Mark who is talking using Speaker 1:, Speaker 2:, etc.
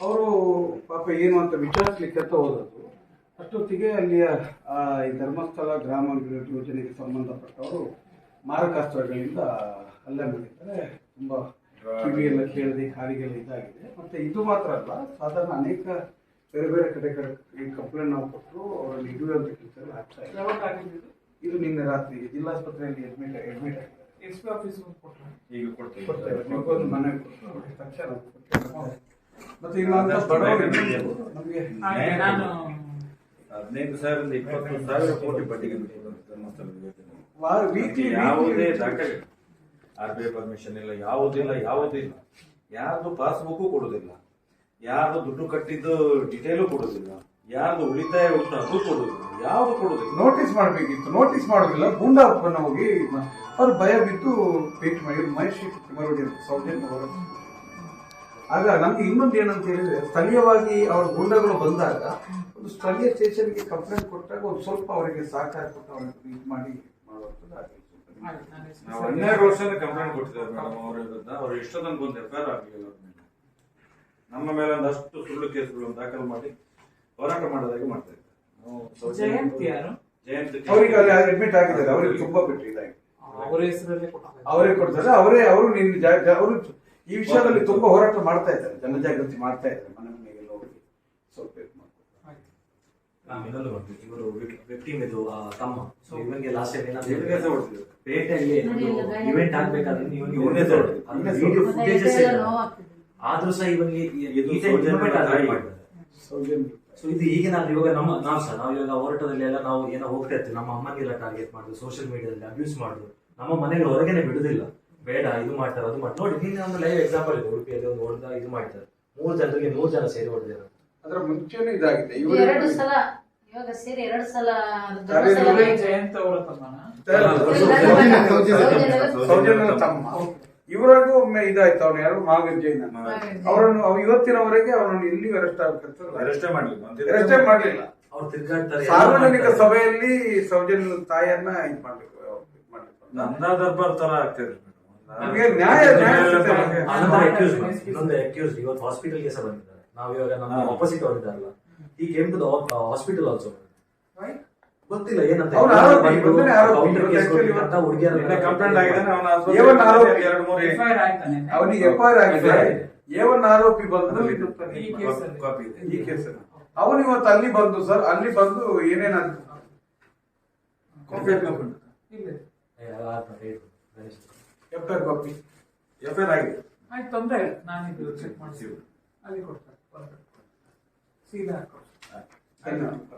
Speaker 1: ಅವರು ಪಾಪ ಏನು ಅಂತ ವಿಚಾರಿಸ್ಲಿಕ್ಕೆ ಅಂತ ಹೋದದ್ದು. ಅಷ್ಟೊತ್ತಿಗೆ ಅಲ್ಲಿಯ ಆ, ಈ ಧರ್ಮಸ್ಥಳ ಗ್ರಾಮಾಭಿವೃದ್ಧಿ ಯೋಜನೆಗೆ ಸಂಬಂಧಪಟ್ಟವರು ಮಾರಕಾಸ್ತ್ರಗಳಿಂದ ಹಲ್ಲೆ ಮಾಡಿದ್ದಾರೆ. ತುಂಬ ಕಿವಿಯೆಲ್ಲ ಕೇಳದೆ ಕಾಲಿಗೆಲ್ಲ ಇದಾಗಿದೆ. ಮತ್ತೆ ಇದು ಮಾತ್ರ ಅಲ್ಲ ಸಾಧಾರಣ ಅನೇಕ ಬೇರೆ ಬೇರೆ ಕಡೆ ಕಡೆ ಈ ಕಂಪ್ಲೇಂಟ್ ನಾವು ಕೊಟ್ಟರು ಅವರಲ್ಲಿ ಅಂತ ಕೆಲಸ ಆಗ್ತಾ ಇದೆ
Speaker 2: ಯಾವಾಗ ಆಗಿದ್ದು
Speaker 1: ಇದು ನಿನ್ನೆ ರಾತ್ರಿ ಜಿಲ್ಲಾಸ್ಪತ್ರೆಯಲ್ಲಿ ಅಡ್ಮಿಟ್ ಅಡ್ಮಿಟ್ ಆಗಿದೆ
Speaker 2: ಎಸ್ ಪಿ ಆಫೀಸ್ ಕೊಟ್ಟರೆ
Speaker 3: ಈಗ ಕೊಡ್ತೀವಿ.
Speaker 1: ಕೊಡ್ತೇವೆ. ಮನೆ ತಕ್ಷಣ. ಮತ್ತೆ
Speaker 3: ಹದಿನೈದು ಸಾವಿರದಿಂದ ಇಪ್ಪತ್ತು ಸಾವಿರ ಕೋಟಿ ಬಡ್ಡಿಗೆ ಯೋಜನೆ. ಯಾವುದೇ ದಾಖಲೆ ಆರ್ ಬಿ ಐ ಪರ್ಮಿಷನ್ ಇಲ್ಲ ಯಾವುದಿಲ್ಲ ಯಾವುದಿಲ್ಲ ಯಾರ್ದು ಪಾಸ್ಬುಕ್ ಕೊಡುದಿಲ್ಲ. ಯಾರ್ದು ದುಡ್ಡು ಕಟ್ಟಿದ್ದು ಡಿಟೇಲು ಕೊಡುದಿಲ್ಲ. ಯಾರ್ದು ಉಳಿತಾಯ ಉಂಟು ಅದು ಕೊಡುದಿಲ್ಲ. ಯಾವ್ದು ಕೊಡುದಿಲ್ಲ.
Speaker 1: ನೋಟಿಸ್ ಮಾಡಬೇಕಿತ್ತು. ನೋಟಿಸ್ ಮಾಡೋದಿಲ್ಲ. ಗೂಂಡಾ ಹೋಗಿ ಅವ್ರು ಭಯ ಬಿದ್ದು ಪೇಟ್ ಮಾಡಿ ಮಹೇಶ್ ಕುಮಾರೊಡಿ ಅಂತ ಸೌಜನ್ಯ ಅವರು ಆಗ ನಮ್ಗೆ ಇನ್ನೊಂದು ಏನಂತ ಹೇಳಿದ್ರೆ ಸ್ಥಳೀಯವಾಗಿ ಅವ್ರ ಗುಂಡಗಳು ಬಂದಾಗ ಒಂದು ಸ್ಥಳೀಯ ಸ್ಟೇಷನ್ಗೆ ಕಂಪ್ಲೇಂಟ್ ಕೊಟ್ಟಾಗ ಒಂದು ಸ್ವಲ್ಪ ಅವರಿಗೆ ಸಹಕಾರ ಕೊಟ್ಟು ಅವ್ರಿಗೆ ಟ್ರೀಟ್ ಮಾಡಿ ಮಾಡುವಂಥದ್ದು
Speaker 3: ನಾವು ಹನ್ನೆರಡು ವರ್ಷದ ಕಂಪ್ಲೇಂಟ್ ಕೊಟ್ಟಿದ್ದೇವೆ ಮೇಡಮ್ ಅವರ ವಿರುದ್ಧ. ಅವ್ರು ಎಷ್ಟೋ ತನಕ ಒಂದು ಎಫ್ ಐ ಆರ್ ಆಗಲಿಲ್ಲ ಮೇಲೆ. ನಮ್ಮ ಮೇಲೆ ಒಂದಷ್ಟು ಸುಳ್ಳು ಕೇಸ್ಗಳನ್ನು ದಾಖಲು ಮಾಡಿ ಹೋರಾಟ ಮಾಡೋದಾಗಿ ಮಾಡ್ತಾ ಇದ್ದಾರೆ.
Speaker 1: ಅವ್ರಿಗೆ ಅಲ್ಲಿ ಅಡ್ಮಿಟ್ ಆಗಿದ್ದಾರೆ. ಅವರಿಗೆ ತುಂಬಾ ಬಿಟ್ಟಿದ್ದಾರೆ
Speaker 2: ಅವರ ಹೆಸರಲ್ಲೇ
Speaker 1: ಅವರೇ ಕೊಡ್ತಾರೆ. ಅವರೇ ಅವರು ನಿನ್ನ ಜಾ- ಜಾ- ಅವರು ಈ ವಿಷಯದಲ್ಲಿ ತುಂಬಾ ಹೋರಾಟ ಮಾಡ್ತಾ ಇದ್ದಾರೆ ಜನಜಾಗೃತಿ ಮಾಡ್ತಾ ಇದ್ದಾರೆ ಮನೆ ಮನೆಗೆಲ್ಲ ಹೋಗಿ ಸ್ವಲ್ಪ
Speaker 4: ಮಾಡ್ತೀವಿ ಇವರು ವಿಕ್ಟಿಮ್ ಇದು ಆ, ತಮ್ಮ. ಸೊ ಇವನ್ಗೆ ಲಾಸ್ಟ್ ಟೈಮ್. ಪೇಟೆಯಲ್ಲಿ ಇವೆಂಟ್ ಆಗ್ಬೇಕಾದ್ರೆ ಇವನಿಗೆ
Speaker 1: ಒಂದೇ
Speaker 4: ವಿಡಿಯೋ. ಫುಟೇಜಸ್ ಆದ್ರೂ ಸಹ ಇವನಿಗೆ ಸೊ ಇದು ಈಗ ನಾವು ಇವಾಗ ನಮ್ಮ ನಾವು ಸಹ ನಾವು ಇವಾಗ ಹೋರಾಟದಲ್ಲಿ ಎಲ್ಲ ನಾವು ಏನೋ ಹೋಗ್ತಾ ಇರ್ತೀವಿ. ನಮ್ಮ ಅಮ್ಮನಿಗೆಲ್ಲ ಟಾರ್ಗೆಟ್ ಮಾಡುದು ಸೋಷಿಯಲ್ ಮೀಡಿಯಾದಲ್ಲಿ ಅಬ್ಯೂಸ್ ಮಾಡುದು ನಮ್ಮ ಮನೆಗಳ ಹೊರಗೇನೆ ಬಿಡುದಿಲ್ಲ. ಬೇಡ ಇದು ಮಾಡ್ತಾರೆ ಅದು ಮಾಡಿ ನೋಡಿ ನಿನ್ನೆ ಒಂದು ಲೈವ್ ಎಕ್ಸಾಂಪಲ್ ಇದೆ ಉಡುಪಿಯಲ್ಲಿ ಒಂದು ಹೊಡೆದ ಇದು ಮಾಡ್ತಾರೆ ಮೂರು ಜನರಿಗೆ ಮೂರು ಜನ ಸೇರಿ ಹೊಡೆದಿದ್ದಾರೆ.
Speaker 1: ಅದರ ಮುಂಚೆನೂ ಇದಾಗಿದೆ.
Speaker 5: ಎರಡು ಸಲ ಇವಾಗ ಸೇರಿ ಎರಡು ಸಲ
Speaker 1: ಸರಿ,
Speaker 5: ಧರ್ಮಸ್ಥಳ
Speaker 2: ಜಯಂತ್ ಅವರ ತಮ್ಮನ?
Speaker 5: ಸೌಜನ್ಯ-
Speaker 1: ಸೌಜನ್ಯ- ತಮ್ಮ. ಇವರಿಗೂ ಒಮ್ಮೆ ಇದಾಯ್ತು. ಅವನು ಯಾರು ಮಹಾವೀರ್ ಜೈನ್ ಅವರನ್ನು ಅವ್ ಇವತ್ತಿನವರೆಗೆ ಅವರನ್ನು ಇಲ್ಲಿ ಅರೆಸ್ಟ್ ಆಗ್ತಾರೆ
Speaker 3: ಅರೆಸ್ಟೇ ಮಾಡ್ಲಿಲ್ಲ.
Speaker 1: ಸಾರ್ವಜನಿಕ. ಸಭೆಯಲ್ಲಿ ಸೌಜನ್ಯ ತಾಯಿಯನ್ನ ಇದು ಮಾಡ್ಬೇಕು ಮಾಡ್ಲಿಕ್ಕೆ.
Speaker 3: ನಂದಾ ದರ್ಬಾರ್ ತರ ಆಗ್ತಿದೆ
Speaker 1: ನಮ್ಗೆ ನ್ಯಾಯ.
Speaker 4: ಇನ್ನೊಂದು ಅಕ್ಯೂಸ್ ಇವತ್ತು ಹಾಸ್ಪಿಟಲ್ಗೆ ಸಹ ಬಂದಿದ್ದಾರೆ ನಾವು ಇವಾಗ ನಮ್ಮ. ಆಪೋಸಿಟ್ ಅವರಿದ್ದಾರಲ್ಲ ಈ ಕೇಮ್ ಟು ಹಾಸ್ಪಿಟಲ್ ಆಲ್ಸೋ ಗೊತ್ತಿಲ್ಲ ಏನಂತ. ಕೇಸ್
Speaker 1: ಅವನಿಗೆ ಆಗಿದೆ ಏವನ್ ಆರೋಪಿ ಬಂದು
Speaker 2: ಈ ಕೇಸಲ್ಲಿ
Speaker 1: ಅವನು ಇವತ್ತು ಅಲ್ಲಿ ಬಂದು ಸರ್ ಅಲ್ಲಿ ಬಂದು ಏನೇನಾದ್ರು
Speaker 3: ಕಂಪ್ಲೇಂಟ್ ಕಂಪ್ಲೇಂಟ್
Speaker 2: ಇಲ್ಲ.
Speaker 1: F I copy
Speaker 3: F R ಆಗಿದೆ.
Speaker 2: ಆಯ್ತು ತೊಂದರೆ ಇಲ್ಲ. ಇದು ಚೆಕ್ ಮಾಡ್ತೀವಿ ಅಲ್ಲಿ ಕೊಡ್ತಾರೆ. ಸೀದಾ ಹಾಕೊಡ್ತೀನಿ.